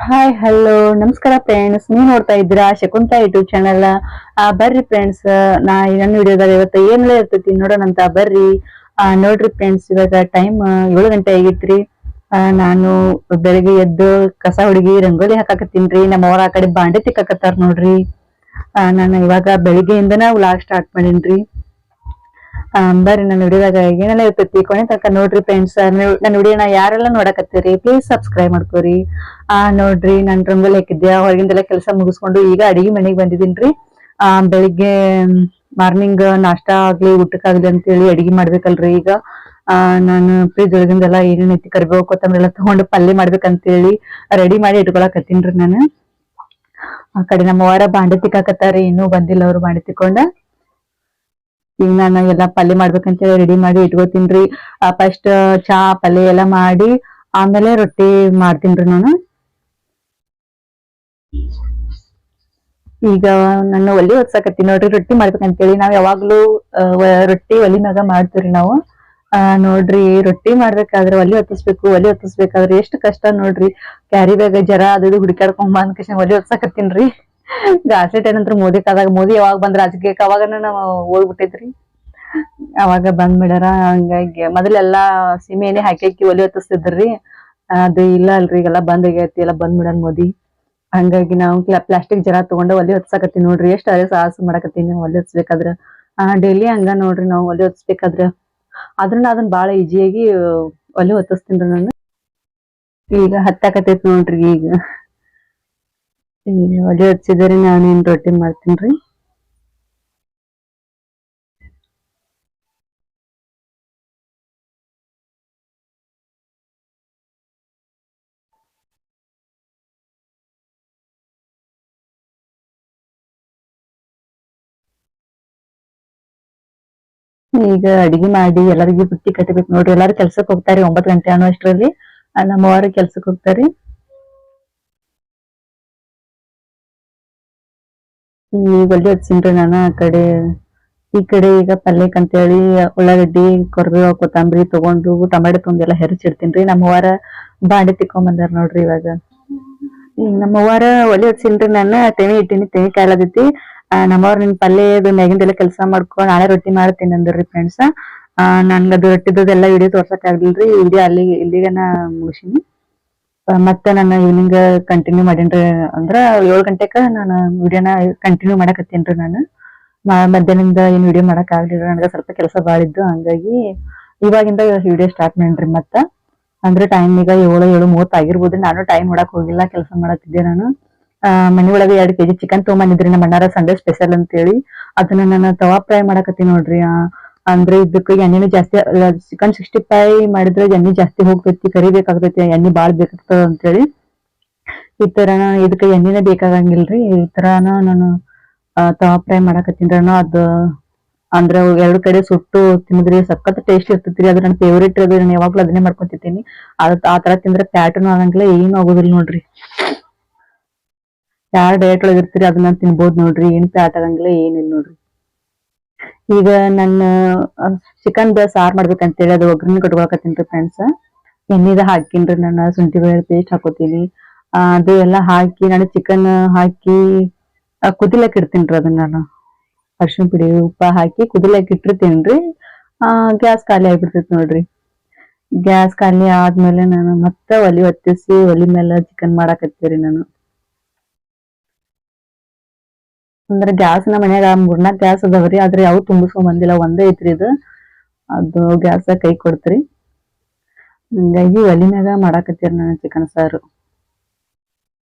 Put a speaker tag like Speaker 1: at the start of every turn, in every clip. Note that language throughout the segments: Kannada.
Speaker 1: ಹಾಯ್ ಹಲೋ ನಮಸ್ಕಾರ ಫ್ರೆಂಡ್ಸ್ ನೀವು ನೋಡ್ತಾ ಇದ್ದೀರಾ? ಶಕುಂತ ಯೂಟ್ಯೂಬ್ ಚಾನಲ್ ಬರ್ರಿ ಫ್ರೆಂಡ್ಸ್ ನಾ ನನ್ನ ವಿಡಿಯೋದಾಗ ಇವತ್ತು ಏನೆಲ್ಲ ಇರ್ತೈತಿ ನೋಡೋಣಂತ ಬರ್ರಿ. ಆ, ನೋಡ್ರಿ ಫ್ರೆಂಡ್ಸ್ ಇವಾಗ ಟೈಮ್ ಏಳು ಗಂಟೆ ಆಗಿತ್ರಿ. ಆ, ನಾನು ಬೆಳಿಗ್ಗೆ ಎದ್ದು ಕಸ ಹುಡುಗಿ ರಂಗೋಲಿ ಹಾಕಾಕತ್ತೀನ್ರಿ ನಮ್ಮ ಅವ್ರ ಆ ಕಡೆ ಬಾಂಡೆ ತಿಕ್ಕಾಕತ್ತಾರ ನೋಡ್ರಿ. ಆ, ನಾನು ಇವಾಗ ಬೆಳಿಗ್ಗೆಯಿಂದನ ಲಾಸ್ಟ್ ಸ್ಟಾರ್ಟ್ ಮಾಡೀನ್ರಿ ಆ, ಬರ್ರಿ ನನ್ನ ವಿಡಿಯೋದಾಗ ಏನೆಲ್ಲ ಇರ್ತೈತಿ, ಕೊನೆ ತನಕ ನೋಡ್ರಿ ಫ್ರೆಂಡ್ಸ್ ನನ್ನ ವಿಡಿಯೋನ ಯಾರೆಲ್ಲ ನೋಡಕತ್ತೀರಿ ಪ್ಲೀಸ್ ಸಬ್ಸ್ಕ್ರೈಬ್ ಮಾಡ್ಕೋರಿ. ಆ, ನೋಡ್ರಿ, ನಾನು ರಂಗೋಲಿ ಹಾಕಿದ್ದೆ ಹೊರಗಿಂದೆಲ್ಲ ಕೆಲಸ ಮುಗಿಸ್ಕೊಂಡು ಈಗ ಅಡಿಗೆ ಮನೆಗೆ ಬಂದಿದ್ದೀನ್ರಿ. ಆ, ಬೆಳಿಗ್ಗೆ ಮಾರ್ನಿಂಗ್ ನಾಷ್ಟಾ ಆಗ್ಲಿ ಊಟಕ್ಕಾಗ್ಲಿ ಅಂತೇಳಿ ಅಡಿಗೆ ಮಾಡ್ಬೇಕಲ್ರಿ ಈಗ. ಆ, ನಾನು ಫ್ರಿಜ್ ಒಳಗಿಂದೆಲ್ಲ ಏನೇನು ಐತಿ, ಕರಿಬೇವು ಕೊತ್ತಂಬರಿ ಎಲ್ಲ ತಗೊಂಡು ಪಲ್ಯ ಮಾಡ್ಬೇಕಂತೇಳಿ ರೆಡಿ ಮಾಡಿ ಇಟ್ಕೊಳಕತ್ತೀನ್ರಿ ನಾನು. ಆ ಕಡೆ ನಮ್ಮ ವಾರ ಬಾಂಡೆ ತಿಕ್ಕಾಕತ್ತಾರ, ಇನ್ನೂ ಬಂದಿಲ್ಲ ಅವ್ರು ಬಾಂಡೆ ತಿಕ್ಕೊಂಡ. ಈಗ ನಾನು ಎಲ್ಲಾ ಪಲ್ಯ ಮಾಡ್ಬೇಕಂತೇಳಿ ರೆಡಿ ಮಾಡಿ ಇಟ್ಕೋತೀನ್ರಿ. ಫಸ್ಟ್ ಚಾ, ಪಲ್ಯ ಎಲ್ಲಾ ಮಾಡಿ ಆಮೇಲೆ ರೊಟ್ಟಿ ಮಾಡ್ತೀನ್ರಿ ನಾನು. ಈಗ ನಾನು ಒಲಿ ಹೊತ್ಸಾಕತ್ತೀನಿ ನೋಡ್ರಿ, ರೊಟ್ಟಿ ಮಾಡ್ಬೇಕಂತೇಳಿ ನಾವ್ ಯಾವಾಗ್ಲೂ ರೊಟ್ಟಿ ಒಲಿ ಮ್ಯಾಗ ಮಾಡ್ತೀವ್ರಿ ನಾವು. ನೋಡ್ರಿ ರೊಟ್ಟಿ ಮಾಡ್ಬೇಕಾದ್ರೆ ಒಲಿ ಹೊತ್ತಿಸ್ಬೇಕು ಒಲಿ ಹೊತ್ತಿಸ್ಬೇಕಾದ್ರೆ ಎಷ್ಟು ಕಷ್ಟ ನೋಡ್ರಿ. ಕ್ಯಾರಿ ಬ್ಯಾಗ್ ಜರ ಅದು ಹುಡುಕಾಡ್ಕೊಂಡ್ ಬಂದ್ ಕೃಷ್ಣ ಒಲಿ ಹೊತ್ಸಾಕತ್ತೀನ್ರಿ ಗಾಸೆಟ್ ಏನಂತ್ರ ಮೋದಿ ಕಾದಾಗ ಮೋದಿ ಯಾವಾಗ ಬಂದ್ರ ರಾಜಕೀಯಕ್ಕೆ ಅವಾಗ ನಾವು ಹೋಗ್ಬಿಟ್ಟೈತ್ರಿ ಅವಾಗ ಬಂದ್ ಬಿಡಾರ, ಹಂಗಾಗಿ ಮೊದಲೆಲ್ಲಾ ಸೀಮೆ ಎಣ್ಣೆ ಹಾಕಿ ಒಲಿ ಹೊತ್ತಿಸ್ತಿದ್ರಿ. ಅದು ಇಲ್ಲ ಅಲ್ರಿ, ಈಗೆಲ್ಲ ಬಂದ್ ಆಗೈತಿ, ಎಲ್ಲ ಬಂದ್ ಬಿಡನ್ ಮೋದಿ. ಹಂಗಾಗಿ ನಾವು ಪ್ಲಾಸ್ಟಿಕ್ ಜರ ತಗೊಂಡು ಒಲಿ ಹೊತ್ಸಾಕತ್ತೀವಿ ನೋಡ್ರಿ, ಎಷ್ಟು ಅದೇ ಸಾಹಸ ಮಾಡಕತ್ತೀನಿ ಒಲಿ ಹೊತ್ಸ್ಬೇಕಾದ್ರ. ಡೈಲಿ ಹಂಗ ನೋಡ್ರಿ ನಾವು ಒಲಿ ಹೊತ್ಸ್ಬೇಕಾದ್ರ. ಆದ್ರೂ ಅದನ್ನ ಬಾಳ ಈಜಿಯಾಗಿ, ಒಲಿ ಹೊತ್ತಿಸ್ತೀನಿ ನಾನು. ಈಗ ಹತ್ತಾಕತೈತಿ ನೋಡ್ರಿ ಈಗ. ಈಗ ಒಲಿ ಹಚ್ಚಿದ್ರೆ ನಾನೇನ್ ರೊಟ್ಟಿ ಮಾಡ್ತೀನ್ರಿ ಈಗ ಅಡಿಗೆ ಮಾಡಿ ಎಲ್ಲರಿಗೂ ಬುತ್ತಿ ಕಟ್ಟಬೇಕು ನೋಡ್ರಿ, ಎಲ್ಲಾರು ಕೆಲ್ಸಕ್ಕೆ ಹೋಗ್ತಾರಿ ಒಂಬತ್ತು ಗಂಟೆ ಅನ್ನೋ ಅಷ್ಟರಲ್ಲಿ ನಮ್ಮವರು ಕೆಲ್ಸಕ್ಕೆ ಕೆಲ್ಸಕ್ ಹೋಗ್ತಾರಿ ಈಗ ಒಳ್ಳೆ ಹಚ್ಚಿನ್ರಿ ನಾನು ಆ ಕಡೆ. ಈ ಕಡೆ ಈಗ ಪಲ್ಯಕ್ ಅಂತೇಳಿ ಉಳ್ಳಾಗಡ್ಡಿ ಕೊರ್ಬೇವ ಕೊತ್ತಂಬರಿ ತಗೊಂಡು ಟಮಾಟೆ ತೊಗೊಂಡು ಎಲ್ಲ ಹೆರಚಿಡ್ತೀನ್ರಿ ನಮ್ಮವ್ವಾರ ಬಾಂಡೆ ತಿಕ್ಕೊಂಡ್ ಬಂದಾರ ನೋಡ್ರಿ ಇವಾಗ. ಈಗ ನಮ್ಮವಾರ ಒಲೆ ಹಚ್ಚಿನ್ರಿ ನಾನು. ತೆನೆ ಇಟ್ಟಿನಿ ತೆನೆ ಆ, ನಮ್ಮವ್ರ ನಿನ್ ಪಲ್ಯ ಅದು ಮ್ಯಾಗಿಂದೆಲ್ಲ ಕೆಲಸ ಮಾಡ್ಕೊಂಡು ನಾಳೆ ರೊಟ್ಟಿ ಮಾಡ್ತೀನಿ ಅಂದ್ರಿ ಫ್ರೆಂಡ್ಸ್ ಆ ನನ್ಗದು ರೊಟ್ಟಿದೆಲ್ಲ ವಿಡಿಯೋ ತೋರ್ಸಕ್ ಆಗ್ಲಿಲ್ರಿ. ವಿಡಿಯೋ ಅಲ್ಲಿ ಇಲ್ಲಿಗನ ಮುಗಿಸಿನಿ. ಆ, ಮತ್ತೆ ನಾನು ಈವ್ನಿಂಗ್ ಕಂಟಿನ್ಯೂ ಮಾಡೇನ್ರಿ ಅಂದ್ರ ಏಳು ಗಂಟೆಕ ನಾನು ವಿಡಿಯೋನ ಕಂಟಿನ್ಯೂ ಮಾಡಕತ್ತೀನ್ರಿ ನಾನು. ಮಧ್ಯಾಹ್ನದಿಂದ ಏನ್ ವಿಡಿಯೋ ಮಾಡಕ್ ಆಗ್ಲಿಲ್ಲ. ನನಗ ಸ್ವಲ್ಪ ಕೆಲಸ ಬಾಳ ಇದ್ದು, ಹಂಗಾಗಿ ಇವಾಗಿಂದ ವಿಡಿಯೋ ಸ್ಟಾರ್ಟ್ ಮಾಡೇನ್ರಿ ಮತ್ತ. ಅಂದ್ರೆ ಟೈಮ್ ಈಗ ಏಳು ಏಳು ಮೂವತ್ತು ಆಗಿರ್ಬೋದು. ನಾನು ಟೈಮ್ ನೋಡಕ್ ಹೋಗಿಲ್ಲ, ಕೆಲಸ ಮಾಡತ್ತಿದ್ದೆ ನಾನು. ಮನೆ ಒಳಗೆ ಎರಡ್ ಕೆಜಿ ಚಿಕನ್ ತೊಗೊಂಬಂದಿದ್ರಿ ನಮ್ಮ ಅಣ್ಣಾರ ಸಂಡೇ ಸ್ಪೆಷಲ್ ಅಂತೇಳಿ. ಅದನ್ನ ನಾನು ತವಾ ಫ್ರೈ ಮಾಡಕತ್ತೀನಿ ನೋಡ್ರಿ. ಅಂದ್ರೆ ಇದಕ್ಕೆ ಎಣ್ಣೆನು ಜಾಸ್ತಿ ಚಿಕನ್ ಸಿಕ್ಸ್ಟಿ ಫೈವ್ ಮಾಡಿದ್ರೆ ಎಣ್ಣೆ ಜಾಸ್ತಿ ಹೋಗ್ತೈತಿ, ಕರಿಬೇಕಾಗ್ತೈತಿ, ಎಣ್ಣೆ ಬಾಳ್ ಬೇಕಾಗ್ತದ ಅಂತೇಳಿ. ಈ ತರ ಇದಕ್ಕೆ ಎಣ್ಣೆನ ಬೇಕಾಗಂಗಿಲ್ರಿ, ಈ ತರನ ನಾನು ತವಾ ಫ್ರೈ ಮಾಡಕತ್ತೀನಿ ನಾನು ಅದು, ಅಂದ್ರೆ ಎರಡು ಕಡೆ ಸುಟ್ಟು ತಿಂದ್ರಿ ಸಖತ್ ಟೇಸ್ಟ್ ಇರ್ತೈತಿ ಅದು ನನ್ನ ಫೇವ್ರೇಟ್ ಅದು, ನಾನು ಯಾವಾಗ್ಲೂ ಅದನ್ನೇ ಮಾಡ್ಕೊಂತಿರ್ತೀನಿ. ಅದ್, ಆ ತರ ತಿಂದ್ರೆ ಪ್ಯಾಟರ್ನ್ ಆಗಂಗಿಲ್ಲ, ಏನು ಆಗೋದಿಲ್ಲ ನೋಡ್ರಿ. ಯಾರ್ ಡಯಟ್ ಒಳಗಿರ್ತೀರಿ ಅದನ್ನ ತಿನ್ಬೋದು ನೋಡ್ರಿ, ಏನ್ ಪ್ಯಾಟ್ ಆಗಂಗಿಲ್ಲ, ಏನಿಲ್ಲ ನೋಡ್ರಿ. ಈಗ ನನ್ನ ಚಿಕನ್ ಸಾರ್ ಮಾಡ್ಬೇಕಂತೇಳಿ ಅದು ಒಗ್ಗರಣೆ ಕಟ್ಕೊಳಕತ್ತೀನ್ರಿ ಫ್ರೆಂಡ್ಸ್ ಎಣ್ಣೆದ ಹಾಕಿನ್ರಿ ನಾನು, ಶುಂಠಿ ಬೆಳ್ಳುಳ್ಳಿ ಪೇಸ್ಟ್ ಹಾಕೋತೀನಿ. ಅದು ಎಲ್ಲ ಹಾಕಿ ನಾನು ಚಿಕನ್ ಹಾಕಿ ಕುದಿಲಕ್ ಇಡ್ತೀನಿ ಅದನ್ನ ನಾನು. ಅರ್ಶಿನ ಪುಡಿ, ಉಪ್ಪ ಹಾಕಿ ಕುದಿಲಕ್ ಆ, ಗ್ಯಾಸ್ ಖಾಲಿ ಆಗಿಬಿಡ್ತೈತಿ ನೋಡ್ರಿ. ಗ್ಯಾಸ್ ಖಾಲಿ ಆದ್ಮೇಲೆ ನಾನು ಮತ್ತೆ ಒಲಿ ಹೊತ್ತಿಸಿ ಒಲಿ ಮೇಲೆ ಚಿಕನ್ ಮಾಡಾಕತ್ತೀರಿ ನಾನು. ಅಂದ್ರೆ ಗ್ಯಾಸ್ ನಮ್ಮ ಮನ್ಯಾಗ ಮೂರ್ನಾಕ್ ಗ್ಯಾಸ್ ಅದಾವ್ರಿ, ಆದ್ರೆ ಯಾವ ತುಂಬಿಸ್ಕೊಂಡ್ ಬಂದಿಲ್ಲ ಒಂದೇ ಐತ್ರಿ ಇದು. ಅದು ಗ್ಯಾಸ್ ಕೈ ಕೊಡ್ತ್ರಿ. ಹಂಗಾಗಿ ಒಲಿ ಮ್ಯಾಗ ಮಾಡಾಕತ್ತೀರಿ ನಾನು ಚಿಕನ್ ಸಾರು.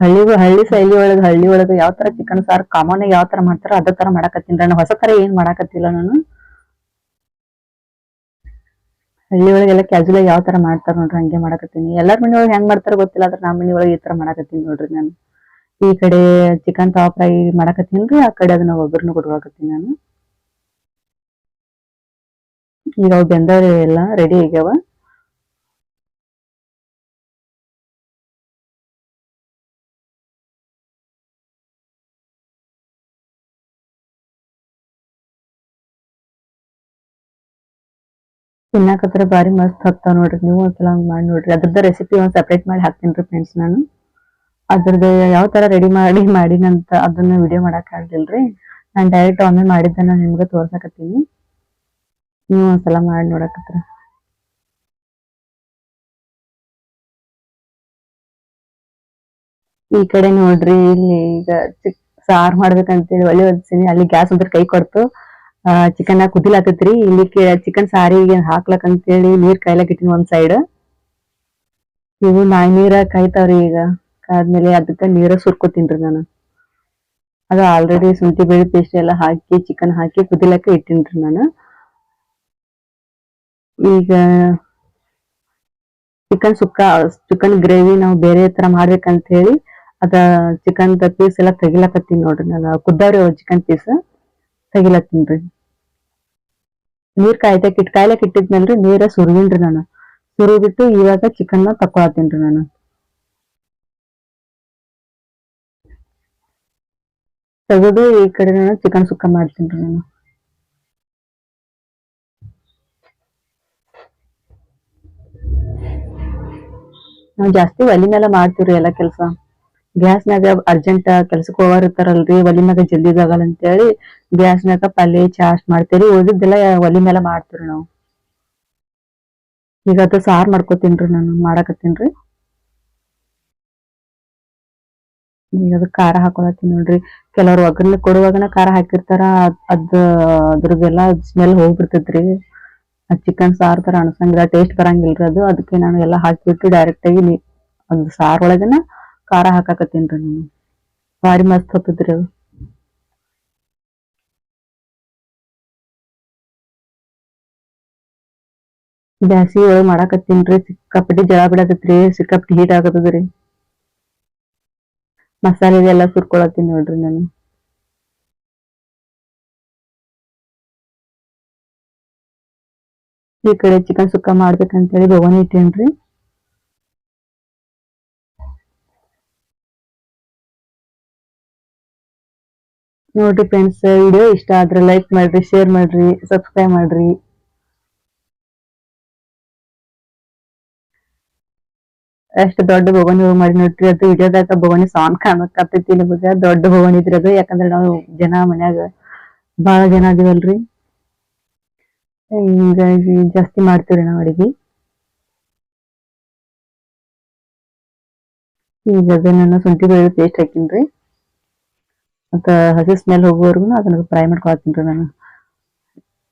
Speaker 1: ಹಳ್ಳಿ ಹಳ್ಳಿ ಶೈಲಿ ಒಳಗ, ಹಳ್ಳಿ ಒಳಗ ಯಾವ ತರ ಚಿಕನ್ ಸಾರು ಕಾಮನ್ ಯಾವ ತರ ಮಾಡ್ತಾರ ಅದೇ ತರ ಮಾಡಾಕತ್ತೀನಿ ನಾನು. ಹೊಸ ತರ ಏನ್ ಮಾಡಾಕತ್ತಿಲ್ಲ ನಾನು. ಹಳ್ಳಿ ಒಳಗೆಲ್ಲ ಕ್ಯಾಜುಲ್ ಆಗಿ ಯಾವ ತರ ಮಾಡ್ತಾರ ನೋಡ್ರಿ ಹಂಗೆ ಮಾಡಾಕತ್ತೀನಿ. ಎಲ್ಲಾರ ಮನೆಯೊಳಗೆ ಹೆಂಗ್ ಮಾಡ್ತಾರ ಗೊತ್ತಿಲ್ಲ, ಆದ್ರೆ ನಮ್ಮ ಮನೆಯೊಳಗೆ ಈ ತರ ಮಾಡಾಕತ್ತೀನಿ ನೋಡ್ರಿ ನಾನು. ಈ ಕಡೆ ಚಿಕನ್ ಟಾಪ್ ಫ್ರೈ ಮಾಡಾಕತ್ತೀನ್ರಿ ಆ ಕಡೆ ಅದನ್ನ ಒಬ್ಬರನ್ನು ಕೊಡ್ಕೊಳಕತ್ತೀನಿ ನಾನು. ಈಗ ಅವು ಬೆಂದವ್ರಿ ಎಲ್ಲ ರೆಡಿ ಆಗ್ಯಾವ. ತಿನ್ನಾಕತ್ರ ಬಾರಿ ಮಸ್ತ್ ಹತ್ತಾವ ನೋಡ್ರಿ, ನೀವು ಒಂದ್ಸಲ ಹಂಗ್ ಮಾಡಿ ನೋಡ್ರಿ. ಅದ್ರದ್ದು ರೆಸಿಪಿ ಒಂದ್ ಸಪ್ರೇಟ್ ಮಾಡಿ ಹಾಕ್ತೀನಿ ಫ್ರೆಂಡ್ಸ್ ನಾನು. ಅದ್ರದ್ದು ಯಾವ ತರ ರೆಡಿ ಮಾಡಿ ಮಾಡಿನಂತ ಅದನ್ನ ವಿಡಿಯೋ ಮಾಡಕ್ ಆಗ್ಲಿಲ್ರಿ. ನಾನ್ ಡೈರೆಕ್ಟ್ ಒಮ್ಮೆ ಮಾಡಿದ್ದನ್ನ ನಿಮ್ಗೆ ತೋರ್ಸಕತ್ತೀನಿ. ನೀವು ಒಂದ್ಸಲ ಮಾಡಿ ನೋಡಕತ್ರ ಈ ಕಡೆ ನೋಡ್ರಿ, ಇಲ್ಲಿ ಈಗ ಚಿಕ್ ಸಾರ್ ಮಾಡ್ಬೇಕಂತೇಳಿ ಒಳ್ಳೆ ಹೊದ್ಸಿನಿ ಅಲ್ಲಿ ಗ್ಯಾಸ್ ಒಂದ್ರ ಕೈ ಕೊಡ್ತು. ಚಿಕನ್ ಕುದಿಲಾಕತ್ರಿ ಇಲ್ಲಿ ಚಿಕನ್ ಸಾರಿಗೆ ಹಾಕ್ಲಕ್ ಅಂತೇಳಿ ನೀರ್ ಕಾಯ್ಲಕ್ ಇಟ್ಟಿನಿ ಒಂದ್ ಸೈಡ್ ಇವು ನಾಯಿ ನೀರ ಕಾಯ್ತಾವ್ರಿ ಈಗ. ಕಾದ್ಮೇಲೆ ಅದಕ್ಕ ನೀರ ಸುರ್ಕೋತೀನ್ರಿ ನಾನು. ಅದು ಆಲ್ರೆಡಿ ಶುಂಠಿ ಬೆಳ್ಳಿ ಪೇಸ್ಟ್ ಎಲ್ಲ ಹಾಕಿ ಚಿಕನ್ ಹಾಕಿ ಕುದಿಲಕ್ಕ ಇಟ್ಟಿನ್ರಿ ನಾನು. ಈಗ ಚಿಕನ್ ಸುಕ್ಕ ಚಿಕನ್ ಗ್ರೇವಿ ನಾವು ಬೇರೆ ತರ ಮಾಡ್ಬೇಕಂತ ಹೇಳಿ ಅದ ಚಿಕನ್ ಪೀಸ್ ಎಲ್ಲ ತೆಗಿಲಕತ್ತೀನಿ ನೋಡ್ರಿ ನಾನು. ಕುದ್ದಾವ್ರಿ ಚಿಕನ್ ಪೀಸ್ ತೆಗಿಲತ್ತೀನ್ರಿ ನೀರ್ ಕಾಯ್ದಕ್ ಇಟ್, ಕಾಯ್ಲಕ್ ಇಟ್ಟಿದ್ನಲ್ರಿ ನೀರ ಸುರ್ಗಿನ್ರಿ ನಾನು. ಸುರಿಬಿಟ್ಟು ಇವಾಗ ಚಿಕನ್ನ ತಕೊಳತ್ತೀನ್ರಿ ನಾನು. ತೆಗೆದು ಈ ಕಡೆ ನಾನು ಚಿಕನ್ ಸುಕ್ಕ ಮಾಡ್ತೀನ್ರಿ ನಾನು. ನಾವು ಜಾಸ್ತಿ ಒಲಿ ಮೇಲೆ ಮಾಡ್ತೀವ್ರಿ ಎಲ್ಲಾ ಕೆಲಸ. ಗ್ಯಾಸ್ನಾಗ ಅರ್ಜೆಂಟ್ ಕೆಲ್ಸಕ್ಕೆ ಹೋಗೋರ್ ಇರ್ತಾರಲ್ರಿ, ಒಲಿ ಮ್ಯಾಗ ಜಲ್ದಿ ಆಗಲ್ಲ ಅಂತೇಳಿ ಗ್ಯಾಸ್ನಾಗ ಪಲ್ಯ ಚಾಸ್ಟ್ ಮಾಡ್ತೀರಿ ಉಳಿದಿದ್ದೆಲ್ಲ ಒಲಿ ಮೇಲೆ ಮಾಡ್ತೀವ್ರಿ ನಾವು. ಈಗ ಅದು ಸಾರ್ ಮಾಡ್ಕೋತೀನ್ರಿ ನಾನು ಮಾಡಕತ್ತೀನ್ರಿ ಈಗ ಅದಕ್ಕೆ ಖಾರ ಹಾಕೊಳತ್ತೀನಿ ನೋಡ್ರಿ. ಕೆಲವ್ರು ಒಗ್ಗರಣೆ ಕೊಡುವಾಗನ ಖಾರ ಹಾಕಿರ್ತಾರ, ಅದ್- ಅದ್ರದೆಲ್ಲ ಸ್ಮೆಲ್ ಹೋಗ್ಬಿಡ್ತೈತ್ರಿ. ಅದ್ ಚಿಕನ್ ಸಾರ್ ತರ ಅನ್ಸಂಗಿಲ್ಲ ಟೇಸ್ಟ್ ಬರಂಗಿಲ್ರಿ ಅದು. ಅದಕ್ಕೆ ನಾನು ಎಲ್ಲ ಹಾಕಿಬಿಟ್ಟು ಡೈರೆಕ್ಟ್ ಆಗಿ ನೀ ಒಂದು ಸಾರ್ ಒಳಗನ ಖಾರ ಹಾಕಾಕತ್ತೀನ್ರಿ ನಾನು. ಭಾರಿ ಮಸ್ತ್ ಹೊತ್ತದ್ರಿ ಅದು. ಬ್ಯಾಸಿಗೆ ಒಳಗ್ ಮಾಡಾಕತ್ತೀನ್ರಿ. ಸಿಕ್ಕಾಪಟ್ಟಿ ಜಳ ರೀ ಸಿಕ್ಕಾಪಟ್ಟಿ ಹೀಟ್ ಆಗತ್ತದ್ರಿ. ಮಸಾಲೆ ಎಲ್ಲ ಸುರ್ಕೊಳತ್ತೀನಿ ನೋಡ್ರಿ ನಾನು. ಈ ಕಡೆ ಚಿಕನ್ ಸುಕ್ಕ ಮಾಡ್ಬೇಕಂತೇಳಿ ಬವನಿ ಇಟ್ಟೇನ್ರಿ. ನೋಡ್ರಿ ಫ್ರೆಂಡ್ಸ್ ವಿಡಿಯೋ ಇಷ್ಟ ಆದ್ರೆ ಲೈಕ್ ಮಾಡ್ರಿ ಶೇರ್ ಮಾಡ್ರಿ ಸಬ್ಸ್ಕ್ರೈಬ್ ಮಾಡ್ರಿ. ಎಷ್ಟ್ ದೊಡ್ಡ ಭವನಿ ಮಾಡಿ ನೋಡ್ರಿ ಅದು ವಿಡಿಯೋದಾಗ ಭವನಿ ಸಾಂಗ್ ಕಾಣಕತ್ತೈತಿ ನಿಮಗ ದೊಡ್ಡ ಭವನಿ ಇದ್ರಿ ಅದು ಯಾಕಂದ್ರೆ ನಾವು ಜನ ಮನ್ಯಾಗ ಬಹಳ ಜನ ಅದೀವಲ್ರಿ. ಹಿಂಗಾಗಿ ಜಾಸ್ತಿ ಮಾಡ್ತೀವ್ರಿ ನಾವ್ ಅಡಿಗೆ. ಈಗ ಅದನ್ನ ಶುಂಠಿ ಬೆಳ್ಳುಳ್ಳಿ ಪೇಸ್ಟ್ ಹಾಕಿನ್ರಿ. ಮತ್ತ ಹಸಿ ಸ್ಮೆಲ್ ಹೋಗುವವರೆಗೂ ಅದನ್ನ ಫ್ರೈ ಮಾಡ್ಕೊಳತ್ತೀನ್ರಿ ನಾನು.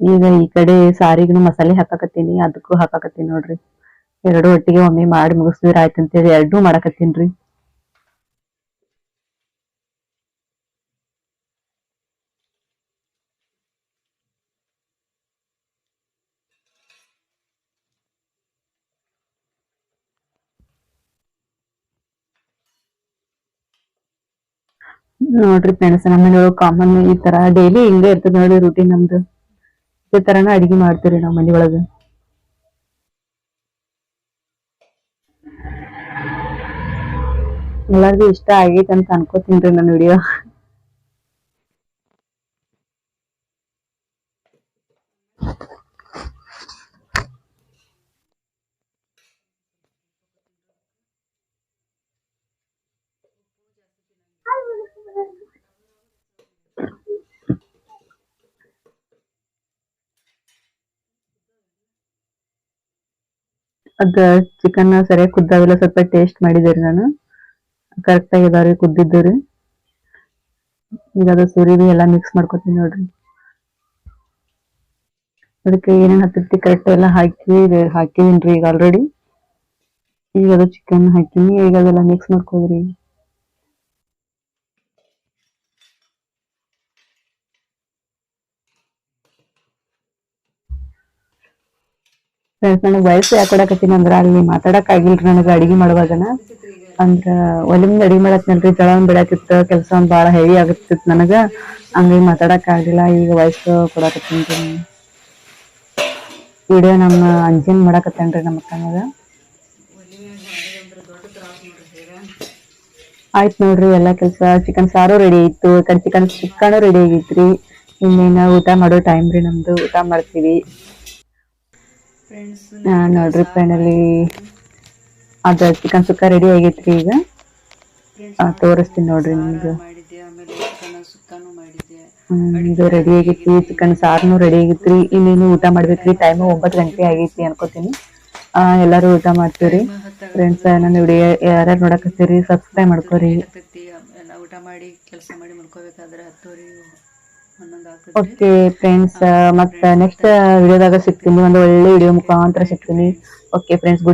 Speaker 1: ಈಗ ಈ ಕಡೆ ಸಾರಿಗೂ ಮಸಾಲೆ ಹಾಕಾಕತ್ತೀನಿ. ಅದಕ್ಕೂ ಹಾಕಾಕತ್ತೀನಿ ನೋಡ್ರಿ. ಎರಡು ಒಟ್ಟಿಗೆ ಒಮ್ಮೆ ಮಾಡಿ ಮುಗಿಸಿದ್ರ ಆಯ್ತು ಅಂತೇಳಿ ಎರಡೂ ಮಾಡಾಕತ್ತೀನ್ರಿ ನೋಡ್ರಿ ಫ್ರೆಂಡ್ಸ್ ನಮ್ಮ ಕಾಮನ್ ಈ ತರ ಡೈಲಿ ಹಿಂಗ ಇರ್ತದ ನೋಡಿ ರೂಟೀನ್ ನಮ್ದು. ಈ ತರನ ಅಡಿಗೆ ಮಾಡ್ತೀವ್ರಿ ನಾವ್ ಮನೆಯೊಳಗ ಎಲ್ಲಾರ್ಗು ಇಷ್ಟ ಆಗೈತೆ ಅಂತ ಅನ್ಕೋತೀನ್ರಿ ನನ್ನ ವಿಡಿಯೋ. ಅದ ಚಿಕನ್ ಸರಿಯಾಗಿ ಕುದ್ದಾವಿಲ್ಲ ಸ್ವಲ್ಪ ಟೇಸ್ಟ್ ಮಾಡಿದೇರಿ ನಾನು. ಕರೆಕ್ಟ್ ಆಗಿ ಇದಾವ್ರಿ ಕುದ್ದಿದ್ದು ರೀ ಈಗ ಅದು ಸುರಿವಿ ಎಲ್ಲ ಮಿಕ್ಸ್ ಮಾಡ್ಕೊತೀನಿ ನೋಡ್ರಿ. ಅದಕ್ಕೆ ಏನೇನ್ ಹತ್ತಿರ್ತಿ ಕರೆಕ್ಟ್ ಎಲ್ಲ ಹಾಕಿ ಹಾಕಿದೀನ್ರಿ ಈಗ ಆಲ್ರೆಡಿ ಈಗ ಅದು ಚಿಕನ್ ಹಾಕಿನಿ, ಈಗ ಅದೆಲ್ಲ ಮಿಕ್ಸ್ ಮಾಡ್ಕೋದ್ರಿ ಫ್ರೆಂಡ್ಸ್ ನನಗೆ ವಯಸ್ಸು ಯಾಕೆ ಕೊಡಕತ್ತೀನಿ ಅಂದ್ರ ಅಲ್ಲಿ ಮಾತಾಡಕ್ ಆಗಿಲ್ರಿ ನನಗೆ ಅಡಿಗೆ ಮಾಡುವಾಗನ. ಅಂದ್ರ ಒಲಿ ಮುಂದೆ ಅಡಿಗೆ ಮಾಡತ್ನಲ್ರಿ ಜಳನ್ ಒಂದ್ ಬಿಡಾತಿತ್ತು ಕೆಲಸ ಒಂದ್ ಬಾಳ ಹೆವಿ ಆಗತ್ತಿತ್ತು ನನಗ. ಹಂಗಾಗಿ ಮಾತಾಡಕ್ ಆಗಿಲ್ಲ ಈಗ ವಯಸ್ಸು ಕೊಡಕತ್ತೀನಿ ವಿಡಿಯೋ ನಮ್ಮ ಅಂಜಿನ್ ಮಾಡಾಕತ್ತೇನ್ರಿ ನಮ್ಮ ಅಕ್ಕನಾಗ ಆಯ್ತು ನೋಡ್ರಿ ಎಲ್ಲಾ ಕೆಲಸ ಚಿಕನ್ ಸಾರು ರೆಡಿ ಆಯ್ತು. ಈ ಕಡೆ ಚಿಕನ್ ಸುಕ್ಕನು ರೆಡಿ ಆಗಿತ್ರಿ. ಇನ್ನೇನ ಊಟ ಮಾಡೋ ಟೈಮ್ ರೀ ನಮ್ದು. ಊಟ ಮಾಡ್ತೀವಿ. ನೋಡ್ರಿ ಫೈನಲಿ ಅದ ಚಿಕನ್ ಸುಕ್ಕ ರೆಡಿ ಆಗೈತ್ರಿ ಈಗ? ಆ, ತೋರಿಸ್ತೀನಿ ನೋಡ್ರಿ ನಿಮ್ಗೆ ಇದು ರೆಡಿ ಆಗೈತಿ ಚಿಕನ್ ಸಾರ್ನು ರೆಡಿ ಆಗೈತ್ರಿ. ಇನ್ನೇನು ಊಟ ಮಾಡ್ಬೇಕ್ರಿ ಟೈಮ್ ಒಂಬತ್ತು ಗಂಟೆ ಆಗೈತಿ ಅನ್ಕೋತೀನಿ. ಆ ಎಲ್ಲಾರು ಊಟ ಮಾಡ್ತೀವ್ರಿ. ಫ್ರೆಂಡ್ಸ್ ನನ್ನ ವಿಡಿಯೋ ಯಾರ್ಯಾರು ನೋಡಕತ್ತೀರಿ ಸಬ್ಸ್ಕ್ರೈಬ್ ಮಾಡ್ಕೋರಿ.
Speaker 2: ಊಟ ಮಾಡಿ ಕೆಲಸ ಮಾಡಿ ಮಲ್ಕೋಬೇಕಾದ್ರೆ ಹತ್ತುವರೆ ಹನ್ನೊಂದು ಆಗ್ತೈತಿ
Speaker 1: ಓಕೆ ಫ್ರೆಂಡ್ಸ್ ಮತ್ತೆ ನೆಕ್ಸ್ಟ್ ವಿಡಿಯೋದಾಗ ಸಿಗ್ತೀನಿ ಒಂದು ಒಳ್ಳೆ ವಿಡಿಯೋ ಮುಖಾಂತರ ಸಿಗ್ತೀನಿ. Okay friends good